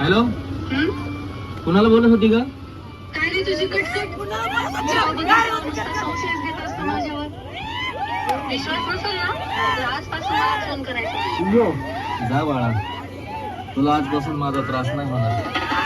Hello? कुणाला बोलत होती का? जा बाळा. तुला आजपासून माझा त्रास नाही होणार.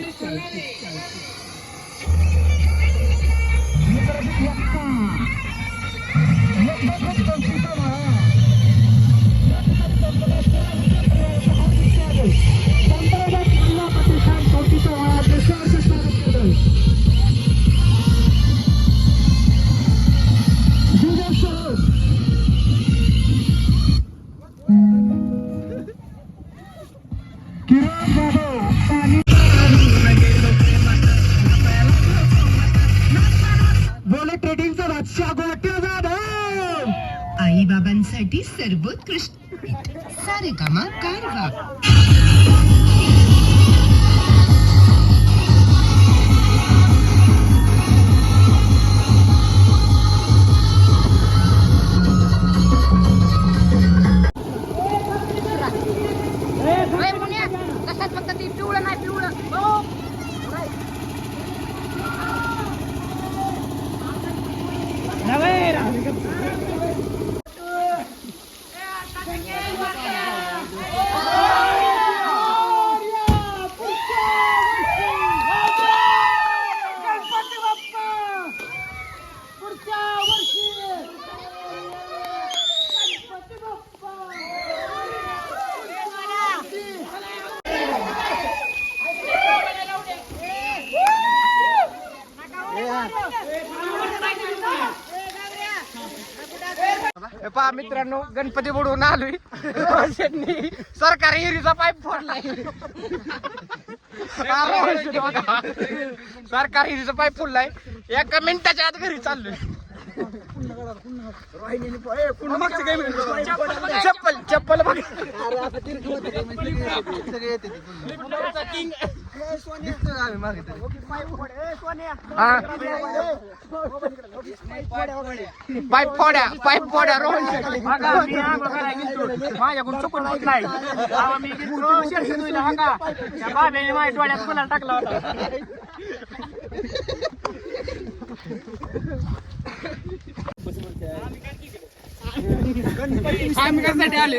Thank you. बादशाह गोट्या जाधव आई बाबांसाठी सर्वोत्कृष्ट. सारे कामा कारवा. कशात फक्त पहा मित्रांनो गणपती बुडवून आलोय. सरकारी हिरीचा पाईप फोडलाय. सरकारी हिरीचा पाईप फोडलाय एका मिनिटाच्या आत घरी चाललोय. चप्पल चप्पल बघ पाईप फोड्या पाईप फोड्या रोहन माझ्याकडून चुकून होत नाही माझ्या डोळ्यात फुला टाकला होता आले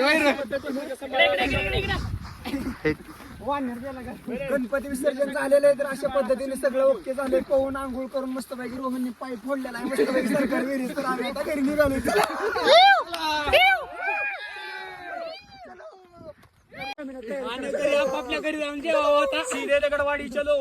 गणपती विसर्जन झालेलं आहे तर अशा पद्धतीने सगळं ओके झालंय. पोहून आंघोळ करून मस्तपैकी रोहनने पाईप फोडलेला आहे. मस्तपैकी सरकार विहिरीत तर आम्ही. आता घरी निघालो. आपापल्या घरी जाऊन जेवा होता सीधे दगडवाडी चलो.